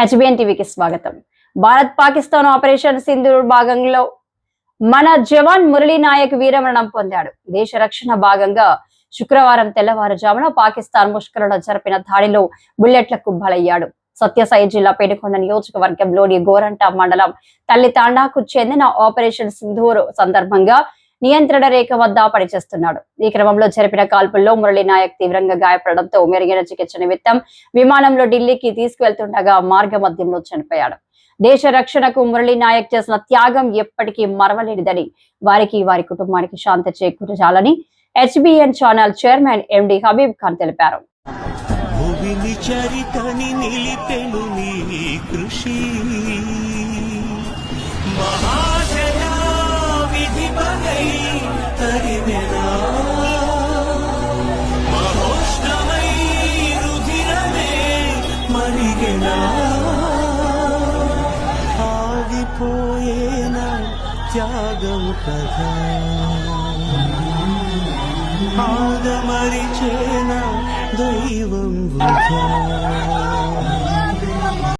HBN టీవీకి స్వాగతం. Bharat Pakistan operation Sindoor భాగంలో మన జవాన్ మురళీ నాయక్ వీరమరణం పొందాడు. దేశ రక్షణ భాగంగా శుక్రవారం తెల్లవారుజామున పాకిస్తాన్ ముష్కరణ జరిపిన దాడిలో బుల్లెట్లకు బలయ్యాడు. సత్యసాయి జిల్లా పేనుకొండ నియోజకవర్గంలోని గోరంట మండలం తల్లి తాండాకు చెందిన ఆపరేషన్ సింధూర్ సందర్భంగా నియంత్రణ రేఖ వద్ద పనిచేస్తున్నాడు. ఈ క్రమంలో జరిపిన కాల్పుల్లో మురళీ నాయక్ తీవ్రంగా గాయపడడంతో మెరుగైన చికిత్స నిమిత్తం విమానంలో ఢిల్లీకి తీసుకువెళ్తుండగా మార్గ మధ్యంలో చనిపోయాడు. దేశ రక్షణకు మురళీ నాయక్ చేసిన త్యాగం ఎప్పటికీ మరవలేనిదని వారికి వారి కుటుంబానికి శాంతి చేకూర్చాలని HBN channel chairman MD Habib Khan తెలిపారు. చరితని నిలిపెను నీ కృషి. మరిగెనా ఆగిపోయేనా త్యాగము కదా ఆదమరిచేన దైవం వృధా.